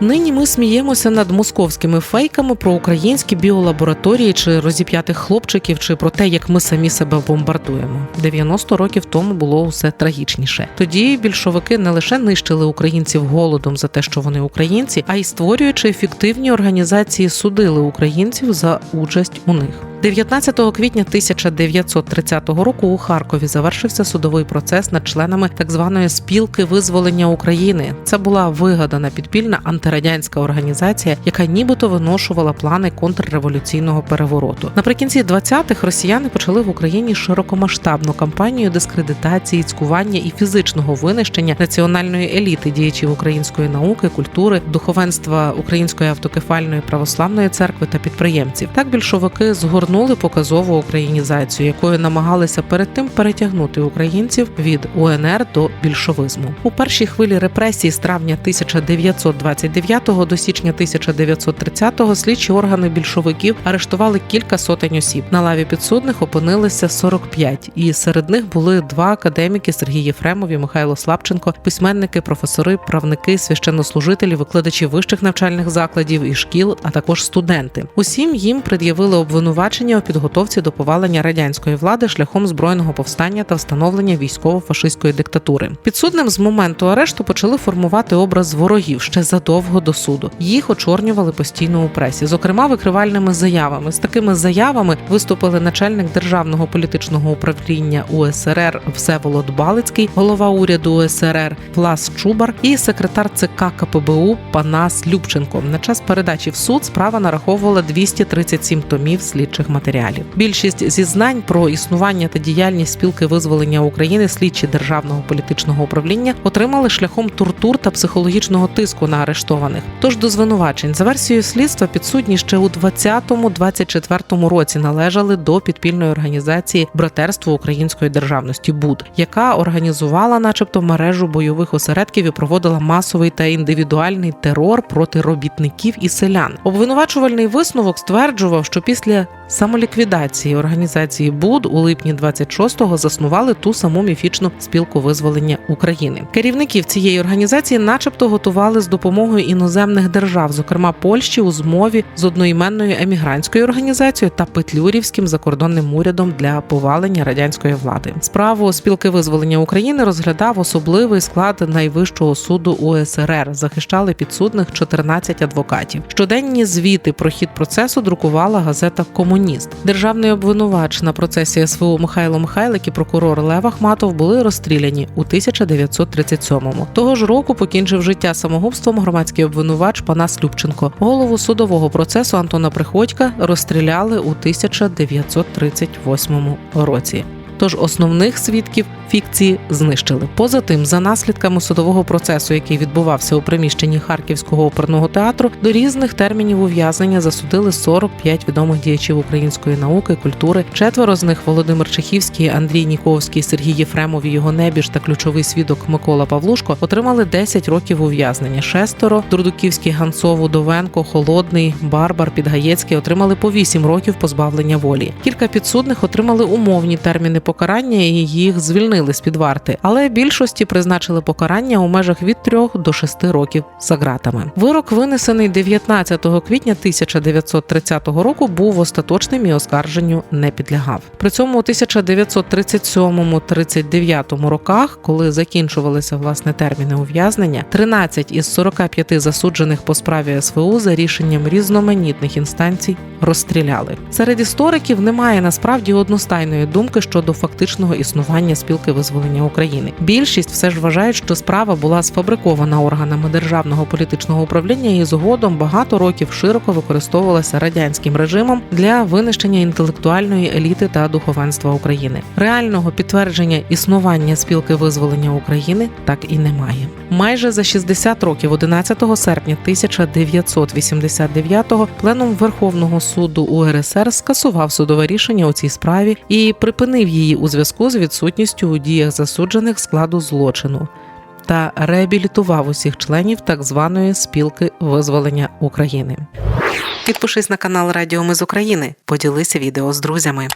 Нині ми сміємося над московськими фейками про українські біолабораторії чи розіп'ятих хлопчиків, чи про те, як ми самі себе бомбардуємо. 90 років тому було усе трагічніше. Тоді більшовики не лише нищили українців голодом за те, що вони українці, а й створюючи ефективні організації, судили українців за участь у них. 19 квітня 1930 року у Харкові завершився судовий процес над членами так званої спілки визволення України. Це була вигадана підпільна антирадянська організація, яка нібито виношувала плани контрреволюційного перевороту. Наприкінці 20-х росіяни почали в Україні широкомасштабну кампанію дискредитації, цькування і фізичного винищення національної еліти діячів української науки, культури, духовенства Української автокефальної православної церкви та підприємців. Так більшовики згорнули показову українізацію, якою намагалися перед тим перетягнути українців від УНР до більшовизму. У першій хвилі репресій з травня 1929 до січня 1930 слідчі органи більшовиків арештували кілька сотень осіб. На лаві підсудних опинилися 45, і серед них були два академіки Сергій Єфремов і Михайло Слабченко, письменники, професори, правники, священнослужителі, викладачі вищих навчальних закладів і шкіл, а також студенти. Усім їм пред'явили обвинувачення у підготовці до повалення радянської влади шляхом збройного повстання та встановлення військово-фашистської диктатури. Підсудним з моменту арешту почали формувати образ ворогів ще задовго до суду. Їх очорнювали постійно у пресі, зокрема викривальними заявами. З такими заявами виступили начальник державного політичного управління УСРР Всеволод Балицький, голова уряду УСРР Влас Чубар і секретар ЦК КПБУ Панас Любченко. На час передачі в суд справа нараховувала 237 томів слідчих матеріалів. Більшість зізнань про існування та діяльність спілки визволення України слідчі державного політичного управління отримали шляхом тортур та психологічного тиску на арештованих. Тож до звинувачень за версією слідства підсудні ще у 20-24 році належали до підпільної організації Братерство української державності БУД, яка організувала, начебто, мережу бойових осередків і проводила масовий та індивідуальний терор проти робітників і селян. Обвинувачувальний висновок стверджував, що після самоліквідації організації БУД у липні 26-го заснували ту саму міфічну спілку визволення України. Керівників цієї організації, начебто, готували з допомогою іноземних держав, зокрема Польщі, у змові з одноіменною емігрантською організацією та Петлюрівським закордонним урядом для повалення радянської влади. Справу спілки визволення України розглядав особливий склад найвищого суду УСРР. Захищали підсудних 14 адвокатів. Щоденні звіти про хід процесу друкувала газета Комуніст. Державний обвинувач на процесі СВУ Михайло Михайлик і прокурор Лев Ахматов були розстріляні у 1937-му. Того ж року покінчив життя самогубством громадський обвинувач Панас Любченко. Голову судового процесу Антона Приходька розстріляли у 1938 році. Тож основних свідків фікції знищили. Поза тим, за наслідками судового процесу, який відбувався у приміщенні Харківського оперного театру, до різних термінів ув'язнення засудили 45 відомих діячів української науки, культури. Четверо з них Володимир Чехівський, Андрій Ніковський, Сергій Єфремов, його небіж та ключовий свідок Микола Павлушко отримали 10 років ув'язнення. Шестеро Дурдуківський, Ганцов, Удовенко, Холодний, Барбар, Підгаєцький отримали по 8 років позбавлення волі. Кілька підсудних отримали умовні терміни покарання і їх звільнили з під варти, але більшості призначили покарання у межах від 3 до 6 років за ґратами. Вирок винесений 19 квітня 1930 року був остаточним і оскарженню не підлягав. При цьому у 1937-39 роках, коли закінчувалися власне терміни ув'язнення, 13 із 45 засуджених по справі СВУ за рішенням різноманітних інстанцій розстріляли. Серед істориків немає насправді одностайної думки щодо фактичного існування спілки визволення України. Більшість все ж вважають, що справа була сфабрикована органами державного політичного управління і згодом багато років широко використовувалася радянським режимом для винищення інтелектуальної еліти та духовенства України. Реального підтвердження існування спілки визволення України так і немає. Майже за 60 років, 11 серпня 1989-го, пленум Верховного суду УРСР скасував судове рішення у цій справі і припинив її у зв'язку з відсутністю у діях засуджених складу злочину та реабілітував усіх членів так званої спілки визволення України. Підпишись на канал Радіо Ми з України, поділися відео з друзями.